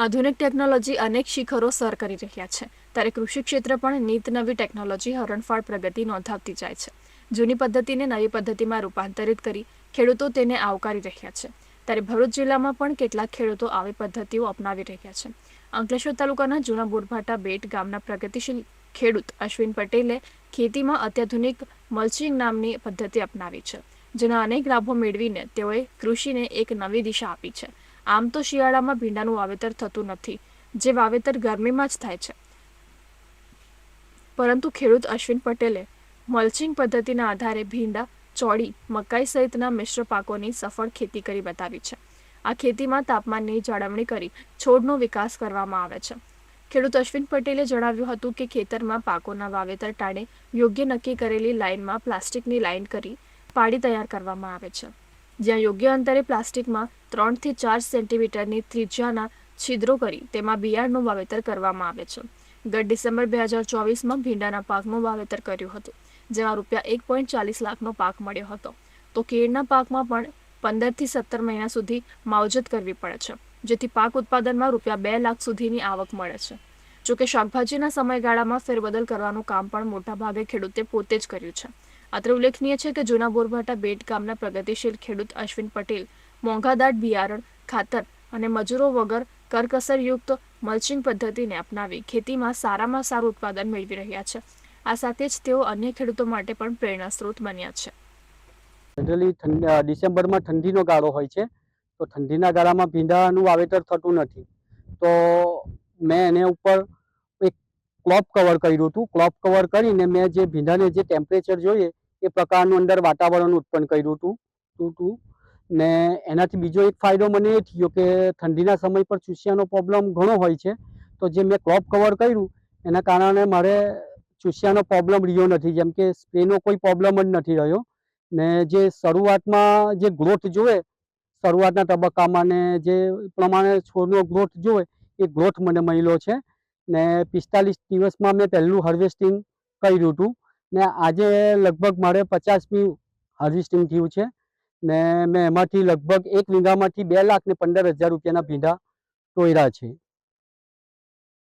આધુનિક ટેકનોલોજી અનેક શિખરો સર કરી રહ્યા છે. ત્યારે કૃષિ ક્ષેત્ર પણ નીત નવી ટેકનોલોજી હરણફાળ પ્રગતિ નોંધાવતી જાય છે. જૂની પદ્ધતિને નવી પદ્ધતિમાં રૂપાંતરિત કરી ખેડૂતો તેને આવકારી રહ્યા છે. ત્યારે ભરૂચ જિલ્લામાં પણ કેટલાક ખેડૂતો આવી પદ્ધતિઓ અપનાવી રહ્યા છે. અંકલેશ્વર તાલુકાના જૂના બોરભાટા બેટ ગામના પ્રગતિશીલ ખેડૂત અશ્વિન પટેલે ખેતીમાં અત્યાધુનિક મલ્ચિંગ નામની પદ્ધતિ અપનાવી છે, જેના અનેક લાભો મેળવીને તેઓએ કૃષિને એક નવી દિશા આપી છે. આમ તો શિયાળામાં ભીંડાનું વાવેતર થતું નથી, જે વાવેતર ગરમીમાં જ થાય છે. પરંતુ ખેડૂત અશ્વિન પટેલે મલ્ચિંગ પદ્ધતિના આધારે ભીંડા, ચોળી, મકાઈ સહિતના મિશ્ર પાકોની સફળ ખેતી કરી બતાવી છે. આ ખેતીમાં તાપમાનની જાળવણી કરી છોડનો વિકાસ કરવામાં આવે છે. ખેડૂત અશ્વિન પટેલે જણાવ્યું હતું કે ખેતરમાં પાકોના વાવેતર ટાણે યોગ્ય નક્કી કરેલી લાઇનમાં પ્લાસ્ટિકની લાઇન કરી પાડી તૈયાર કરવામાં આવે છે. જ્યાં યોગ્ય અંતરે પ્લાસ્ટિકમાં ત્રણથી ચાર સેન્ટીમીટરની ત્રિજ્યાના છિદ્રો કરી તેમાં બિયારણનું વાવેતર કરવામાં આવે છે. ગત ડિસેમ્બર બે હજાર ચોવીસમાં ભીંડાના પાકનું વાવેતર કર્યું હતું, જેમાં રૂપિયા એક પોઈન્ટ ચાલીસ લાખનો પાક મળ્યો હતો. તો કેળના પાકમાં પણ પંદરથી સત્તર મહિના સુધી માવજત કરવી પડે છે, જેથી પાક ઉત્પાદનમાં રૂપિયા બે લાખ સુધીની આવક મળે છે. જોકે શાકભાજીના સમયગાળામાં ફેરબદલ કરવાનું કામ પણ મોટાભાગે ખેડૂતે પોતે જ કર્યું છે. અત્રે ઉલ્લેખનીય છે કે જૂના બોરભાટા બેટ ગામના પ્રગતિશીલ ખેડૂત અશ્વિન પટેલ, મોંઘાદાટ બિયારણ, ખાતર અને મજૂરો વગર કરકસરયુક્ત મલ્ચિંગ પદ્ધતિને અપનાવી ખેતીમાં સારામાં સારું ઉત્પાદન મેળવી રહ્યા છે. આ સાથે જ તેઓ અન્ય ખેડૂતો માટે પણ પ્રેરણા સ્ત્રોત બન્યા છે. જનરલી ડિસેમ્બરમાં ઠંડીનો ગાળો હોય છે, તો ઠંડીના ગાળામાં ભીંડાનું વાવેતર થતું નથી. તો મેં એને ઉપર એક ક્લોપ કવર કર્યું હતું. ક્લોપ કવર કરીને મેં જે ભીંડાને જે ટેમ્પરેચર જોઈએ એ પ્રકારનું અંદર વાતાવરણ ઉત્પન્ન કર્યું હતું ટુ ટુ ને એનાથી બીજો એક ફાયદો મને એ થયો કે ઠંડીના સમય પર ચૂસિયાનો પ્રોબ્લેમ ઘણો હોય છે. તો જે મેં ક્રોપ કવર કર્યું, એના કારણે મારે ચૂસિયાનો પ્રોબ્લેમ રહ્યો નથી. જેમ કે સ્પ્રેનો કોઈ પ્રોબ્લેમ જ નથી રહ્યો. ને જે શરૂઆતમાં જે ગ્રોથ જોવે, શરૂઆતના તબક્કામાં ને જે પ્રમાણે છોડનો ગ્રોથ જોવે, એ ગ્રોથ મને મળ્યો છે. ને પિસ્તાલીસ દિવસમાં મેં પહેલું હાર્વેસ્ટિંગ કર્યું હતું. ને આજે લગભગ મારે પચાસમી હાર્વેસ્ટિંગ થયું છે ને મેં એમાંથી લગભગ એક વીઘામાંથી બે લાખ ને પંદર હજાર રૂપિયાના ભીંડા તોડ્યા છે.